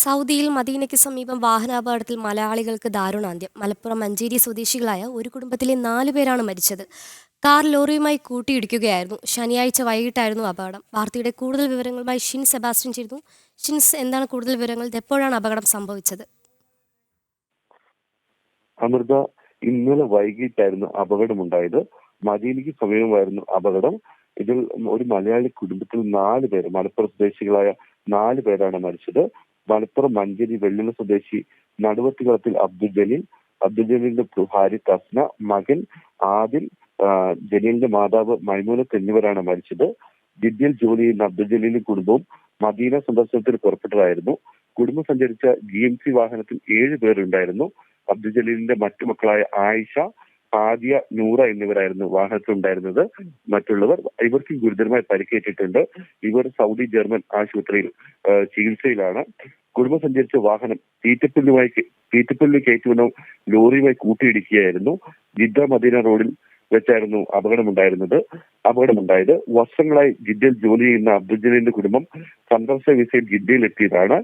സൗദിയിൽ മദീനയ്ക്ക് സമീപം വാഹനാപകടത്തിൽ മലയാളികൾക്ക് ദാരുണാന്ത്യം. മലപ്പുറം മഞ്ചേരി സ്വദേശികളായ ഒരു കുടുംബത്തിലെ നാലു പേരാണ് മരിച്ചത്. കാർ ലോറിയുമായി കൂട്ടിയിടിക്കുകയായിരുന്നു. ശനിയാഴ്ച വൈകിട്ടായിരുന്നു അപകടം. വാർത്തയുടെ കൂടുതൽ വിവരങ്ങളുമായി ഷിൻ സെബാസ്റ്റ്യൻ ചേരുന്നു. ഷിൻസ് എന്താണ് കൂടുതൽ വിവരങ്ങൾ? എപ്പോഴാണ് അപകടം സംഭവിച്ചത്? അമൃത ഇന്നലെ വൈകിട്ടായിരുന്നു അപകടമുണ്ടായത്. മദീനയ്ക്ക് സമീപമായിരുന്നു അപകടം. ഇതിൽ ഒരു മലയാളി കുടുംബത്തിൽ നാല് പേര് മലപ്പുറം സ്വദേശികളായ നാല് പേരാണ് മരിച്ചത്. മലപ്പുറം മഞ്ചേരി വെള്ളിമ സ്വദേശി നടുവത്തുകളത്തിൽ അബ്ദുൽ ജലീൽ അബ്ദുൽ ജലീലിന്റെ ഭാര്യ തസ്ന മകൻ ആദിൽ ജലീലിന്റെ മാതാവ് മൈമൂനത്ത് എന്നിവരാണ് മരിച്ചത്. ദിദ്യൽ ജോലി ചെയ്യുന്ന അബ്ദുൽ ജലീലിന്റെ കുടുംബവും മദീന സന്ദർശനത്തിൽ പുറപ്പെട്ടതായിരുന്നു കുടുംബം സഞ്ചരിച്ച ജി എം സി വാഹനത്തിൽ ഏഴ് പേരുണ്ടായിരുന്നു. അബ്ദുൽ ജലീലിന്റെ മറ്റു മക്കളായ ആയിഷ ആദ്യ നൂറ എന്നിവരായിരുന്നു വാഹനത്തിലുണ്ടായിരുന്നത്. മറ്റുള്ളവർ ഇവർക്ക് ഗുരുതരമായി പരിക്കേറ്റിട്ടുണ്ട്. ഇവർ സൗദി ജർമ്മൻ ആശുപത്രിയിൽ ചികിത്സയിലാണ്. കുടുംബം സഞ്ചരിച്ച വാഹനം തീറ്റപ്പുല്ലുമായി തീറ്റപ്പുല്ല് കയറ്റുമെന്നും ലോറിയുമായി കൂട്ടിയിടിക്കുകയായിരുന്നു. ജിദ്ദ മദീന റോഡിൽ വെച്ചായിരുന്നു അപകടമുണ്ടായിരുന്നത്. അപകടമുണ്ടായത് വർഷങ്ങളായി ജിദ്ദയിൽ ജോലി ചെയ്യുന്ന അബ്ദുൽ ജലീലിന്റെ കുടുംബം സന്ദർശന വിസയിൽ ജിദ്ദയിൽ എത്തിയതാണ്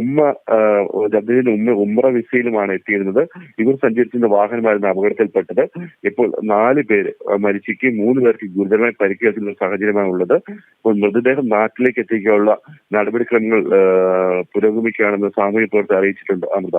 ഉമ്മ ആ, ഉമ്മ ഉമ്ര വിസയിലുമാണ് എത്തിയിരുന്നത്. ഇവർ സഞ്ചരിച്ചിരുന്ന വാഹനമായിരുന്നു അപകടത്തിൽപ്പെട്ടത്. ഇപ്പോൾ നാല് പേര് മരിച്ചിരിക്കുകയും മൂന്ന് പേർക്ക് ഗുരുതരമായി പരിക്കേൽക്കുന്ന സാഹചര്യമാണ് ഉള്ളത്. ഇപ്പോൾ മൃതദേഹം നാട്ടിലേക്ക് എത്തിക്കാനുള്ള നടപടിക്രമങ്ങൾ പുരോഗമിക്കുകയാണെന്ന് സാമൂഹ്യ പ്രവർത്തകർ അറിയിച്ചിട്ടുണ്ട്. അമൃത.